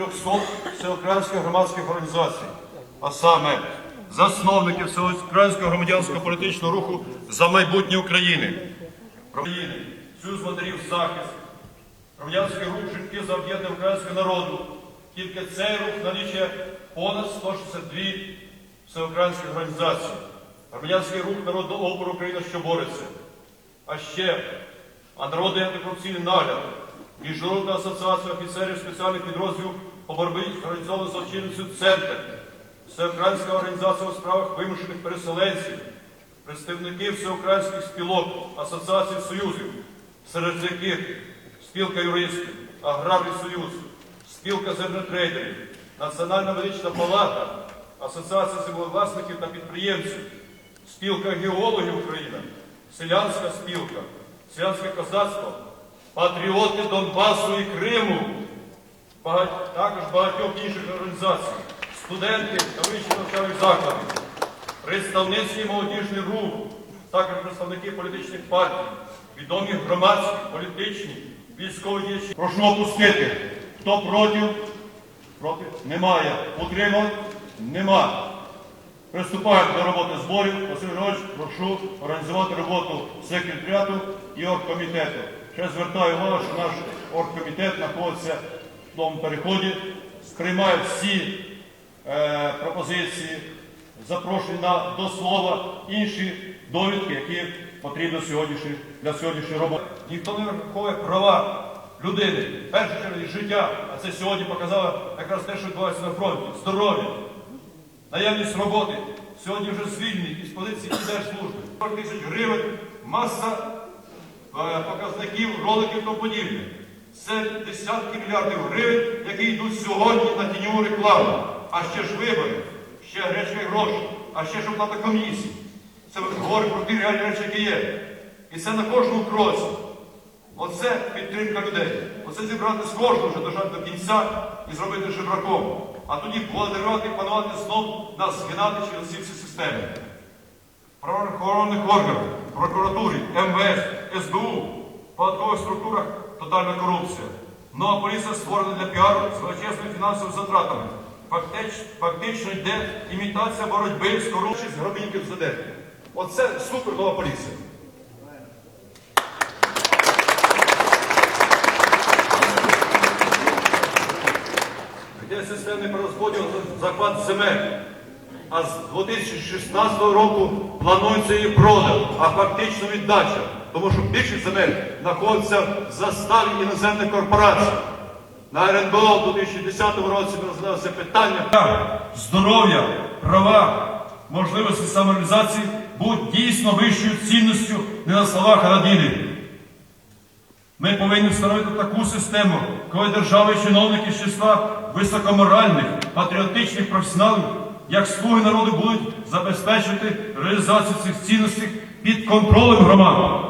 більше 300 всеукраїнських громадських організацій, а саме засновники всеукраїнського громадянського політичного руху за майбутнє України, України, Союз матерів захист, громадянський рух жінки за об'єднання українського народу. Тільки цей рух налічує понад 162 всеукраїнські організації. Громадянський рух народного опору України, що бореться. А ще а народний антикорупційний нагляд, Міжнародна асоціація офіцерів спеціальних підрозділів по боротьбі з організованою злочинністю «Центр», Всеукраїнська організація у справах вимушених переселенців, представники всеукраїнських спілок, асоціацій союзів, серед яких спілка юристів, аграрний союз, спілка землетрейдерів, Національна медична палата, Асоціація землевласників та підприємців, спілка геологів України, селянська спілка, селянське козацтво, патріоти Донбасу і Криму, багать- також багатьох інших організацій, студенти та вищі навчальних закладів, представницький молодіжний рух, також представники політичних партій, відомі громадські, політичні, військові діячі. Прошу опустити. Хто проти? Проти? Немає. Утримав? Нема. Приступаємо до роботи зборів. Василь Григорович, прошу організувати роботу секретаріату і оргкомітету. Ще звертаю увагу, що наш оргкомітет знаходиться тому переході, приймає всі е, пропозиції, запрошені на до слова інші довідки, які потрібні сьогоднішні, для сьогоднішньої роботи. Ніхто не враховує права людини, першу чергу життя, а це сьогодні показало якраз те, що відбувається на фронті, здоров'я. Наявність роботи сьогодні вже звільнені із позиції держслужби. 40 тисяч гривень, маса е, показників, роликів тому подібне. Це десятки мільярдів гривень, які йдуть сьогодні на тіньову рекламу. А ще ж вибори, ще гречка і гроші, а ще ж оплата комісій. Це ми говоримо про ті реальні речі, які є. І це на кожному кроці. Оце підтримка людей. Оце зібрати з кожного вже дожати до кінця і зробити жебраком. А тоді володарювати і панувати знов нас згинати через ці всі системи. Правоохоронних органах, прокуратурі, МВС, СБУ, податкових структурах тотальна корупція. Нова поліція створена для піару з величезними фінансовими затратами. Фактично, фактично йде імітація боротьби з корупцією з гробіньків ЗД. Оце супер нова поліція. Йде системний перерозподіл захват земель. А з 2016 року планується її продаж, а фактично віддача. Тому що більшість земель знаходиться в заставі іноземних корпорацій. На РНБО в 2010 році ми розглядали це питання. Здоров'я, права, можливості самореалізації будуть дійсно вищою цінністю не на словах, ділі. Ми повинні встановити таку систему, коли держава і чиновники з числа високоморальних, патріотичних професіоналів, як слуги народу, будуть забезпечувати реалізацію цих цінностей під контролем громади.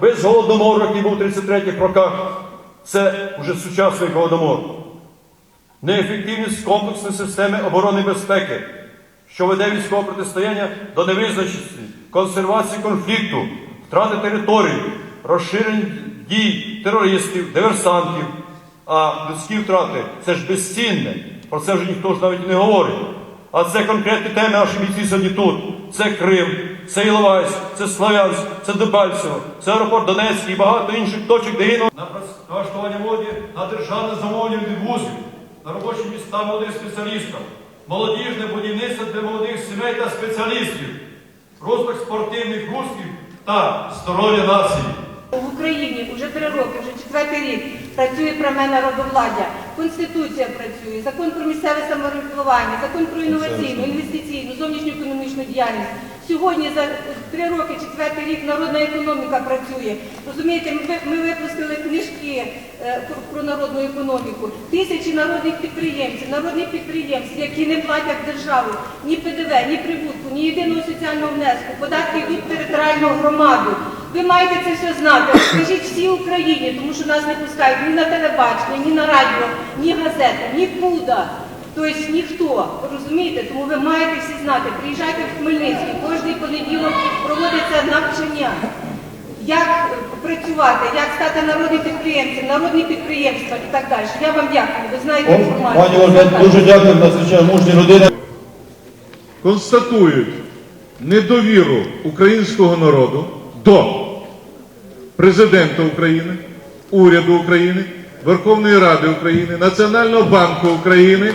Без голодомору, який був у 33-х роках, це вже сучасний голодомор. Неефективність комплексної системи оборони безпеки, що веде військове протистояння до невизначеності, консервації конфлікту, втрати територій, розширення дій терористів, диверсантів. А людські втрати це ж безцінне. Про це вже ніхто ж навіть не говорить. А це конкретні теми наші бійці сьогодні тут. Це Крим, це Іловайськ, це Славянськ, це Дебальцево, це аеропорт Донецький і багато інших точок, де гинули. На влаштування молоді на державне замовлення вузів, на робочі міста молодих спеціалістів, молодіжне будівництво для молодих сімей та спеціалістів, розвиток спортивних густів та здоров'я нації. В Україні вже три роки, вже четвертий рік працює пряме народовладдя, Конституція працює, закон про місцеве самоврядування, закон про інноваційну, інвестиційну, зовнішню економічну діяльність. Сьогодні за три роки, четвертий рік народна економіка працює. Розумієте, ми, випустили книжки е, про, народну економіку. Тисячі народних підприємців, народних підприємств, які не платять державу ні ПДВ, ні прибутку, ні єдиного соціального внеску. Податки йдуть в територіальну громаду. Ви маєте це все знати. Скажіть всій Україні, тому що нас не пускають ні на телебачення, ні на радіо, ні газети, нікуди. Тобто ніхто, розумієте? Тому ви маєте всі знати. Приїжджайте в Хмельницький, кожний понеділок проводиться навчання. як працювати, як стати народним підприємцем, народні підприємства і так далі. Я вам дякую. Ви знаєте інформацію. Пані Ольга, дуже дякую, надзвичайно мужня людина. констатують недовіру українського народу до президента України, уряду України, Верховної Ради України, Національного банку України,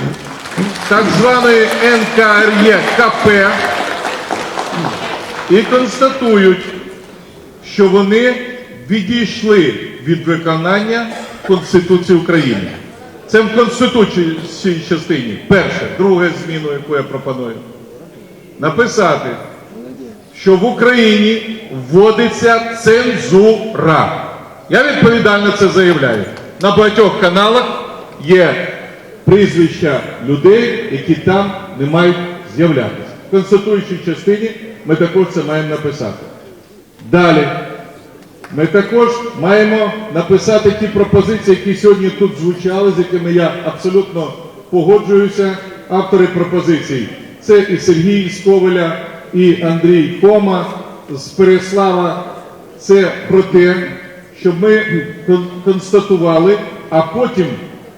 так званої НКРЄКП і констатують, що вони відійшли від виконання Конституції України. Це в Конституційній частині. Перше, друге зміну, яку я пропоную написати, що в Україні вводиться цензура. Я відповідально це заявляю. На багатьох каналах є прізвища людей, які там не мають з'являтися. В конституючій частині ми також це маємо написати. Далі. Ми також маємо написати ті пропозиції, які сьогодні тут звучали, з якими я абсолютно погоджуюся. Автори пропозицій це і Сергій з Ковеля, і Андрій Кома з Переслава. Це про те, щоб ми констатували, а потім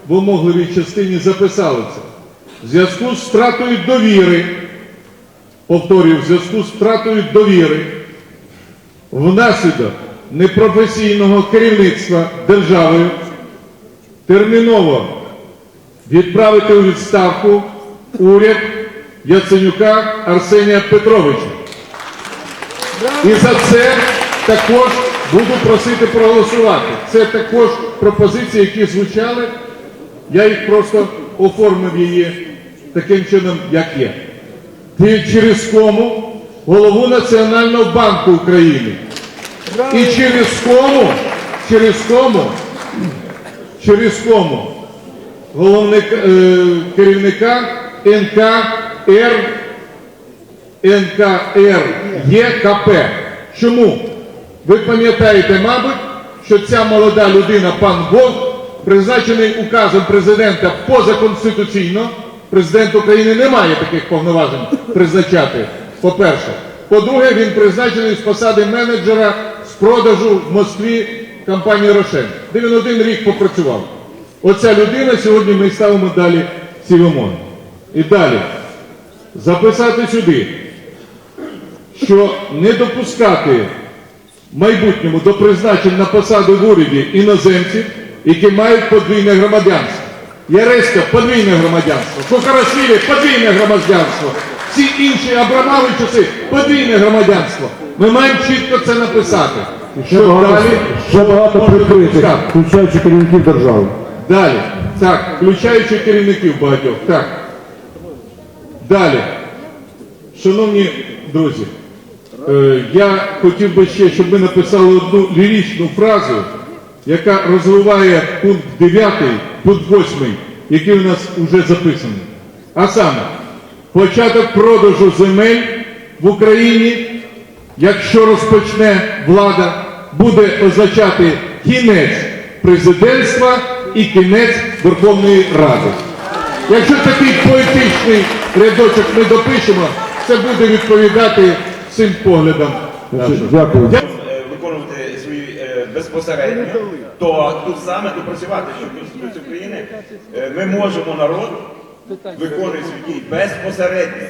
в вимогливій частині записали це. В зв'язку з втратою довіри, повторюю, в зв'язку з втратою довіри внаслідок непрофесійного керівництва державою терміново відправити у відставку уряд Яценюка Арсенія Петровича. І за це також буду просити проголосувати. Це також пропозиції, які звучали. Я їх просто оформив її таким чином, як є. Через кому голову Національного банку України. І через кому, через кому, через кому головник, е, керівника НКР НКРЄКП. Чому? Ви пам'ятаєте, мабуть, що ця молода людина, пан Бог, призначений указом президента позаконституційно. Президент України не має таких повноважень призначати. По-перше. По-друге, він призначений з посади менеджера з продажу в Москві компанії Рошен, де він один рік попрацював. Оця людина сьогодні ми ставимо далі ці вимоги. І далі записати сюди, що не допускати в майбутньому до призначень на посаду в уряді іноземців, які мають подвійне громадянство. Яреська подвійне громадянство, Кокарашвілі подвійне громадянство, всі інші Абрамовичуси подвійне громадянство. Ми маємо чітко це написати. Ще Щоб багато, далі ще багато прикритих, включаючи керівників держави. Далі. Так, включаючи керівників багатьох. Так. Далі. Шановні друзі, е, я хотів би ще, щоб ми написали одну ліричну фразу, яка розвиває пункт 9, пункт 8, який у нас вже записаний. А саме, початок продажу земель в Україні, якщо розпочне влада, буде означати кінець президентства і кінець Верховної Ради. Якщо такий поетичний рядочок ми допишемо, це буде відповідати цим поглядам. Дякую. Е, виконувати свої е, безпосередньо, то тут саме допрацювати, що Конституція України е, ми можемо народ виконує свої дії безпосередньо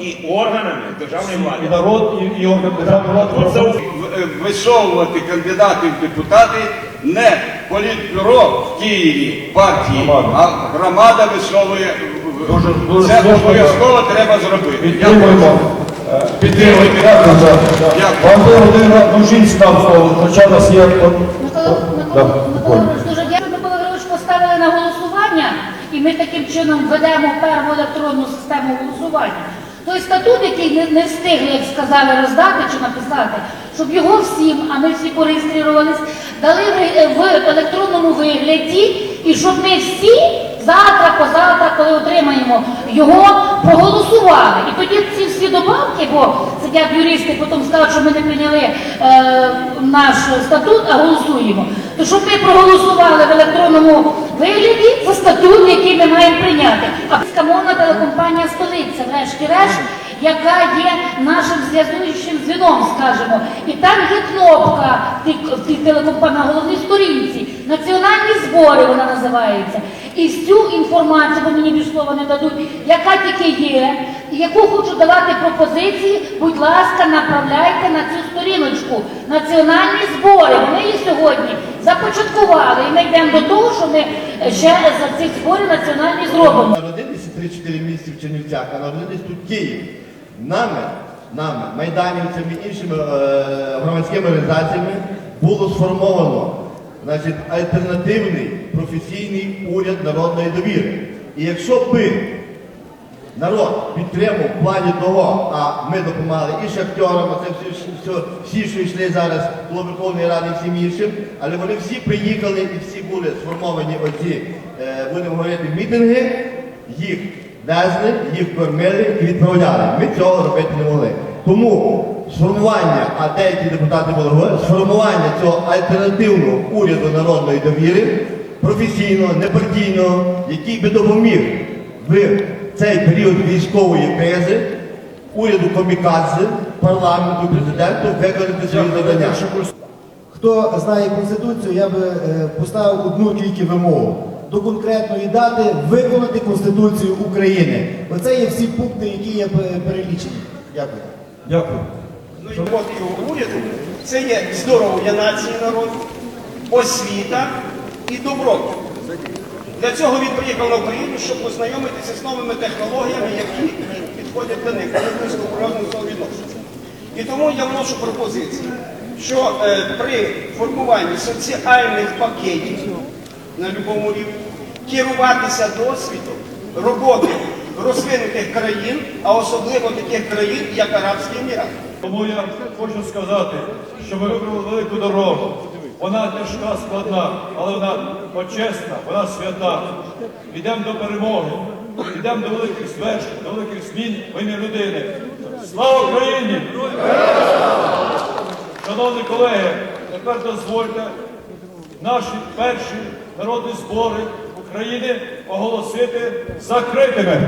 і органами державної І влади. народ, і, і орган державної влади. Оце висовувати кандидатів в депутати не політбюро в Києві партії, а громада висовує. Дуже, дуже Це обов'язково треба зробити. Підтримуємо. Е, Підтримуємо. Дякую за. Вам Володимира Нужинська, хоча нас є... дуже дякую. Микола Григорович поставили на голосування, і ми таким чином введемо перву електронну систему голосування. Той статут, який не, не встигли, як сказали, роздати чи написати, щоб його всім, а ми всі пореєструвались, дали в, в електронному вигляді, і щоб ми всі завтра, позавтра, коли отримаємо його, проголосували. І тоді ці всі добавки, бо сидять юристи, потім скажуть, що ми не прийняли е, наш статут, а голосуємо. То щоб ми проголосували в електронному вигляді за статут, який ми маємо прийняти. А мовна телекомпанія столиця, врешті-решт, яка є нашим зв'язуючим звіном, скажімо. І там є кнопка в тій телекомпанії на головній сторінці. Національні збори вона називається. І цю інформацію, бо мені більш слова не дадуть, яка тільки є, і яку хочу давати пропозиції, будь ласка, направляйте на цю сторіночку. Національні збори. Вони її сьогодні започаткували. І ми йдемо до того, що ми ще за цих зборів національні зробимо. Народилися 3-4 місяці в Чернівцях, а народились тут в Києві. Нами, нами, майданівцями, іншими е, громадськими організаціями було сформовано значить, альтернативний професійний уряд народної довіри. І якщо би народ підтримав в плані того, а ми допомагали і шахтерам, а це всі, всі, всі, що йшли зараз до Верховної Ради і всім іншим, але вони всі приїхали і всі були сформовані оці, е, будемо говорити, мітинги, їх везли, їх кормили і відправляли. Ми цього робити не могли. Тому сформування, а деякі депутати були говорити, сформування цього альтернативного уряду народної довіри, професійного, непартійного, який би допоміг в цей період військової кризи уряду комікадзе, парламенту, президенту виконати свої завдання. Хто знає Конституцію, я би е, поставив одну тільки вимогу. До конкретної дати виконати Конституцію України. Оце є всі пункти, які є пе- перелічені. Дякую. Дякую. І уряду це є здоров'я нації народу, освіта і добробут. Для цього він приїхав на Україну, щоб познайомитися з новими технологіями, які підходять до них, вони природного відношення. І тому я вношу пропозицію, що е, при формуванні соціальних пакетів на будь-якому рівні керуватися досвідом роботи розвинутих країн, а особливо таких країн, як Арабські Емірати. Тому я хочу сказати, що ми вибрали велику дорогу. Вона тяжка, складна, але вона почесна, вона свята. Йдемо до перемоги, йдемо до великих звершень, до великих змін в ім'я людини. Слава Україні! Шановні колеги, тепер дозвольте наші перші народні збори України оголосити закритими.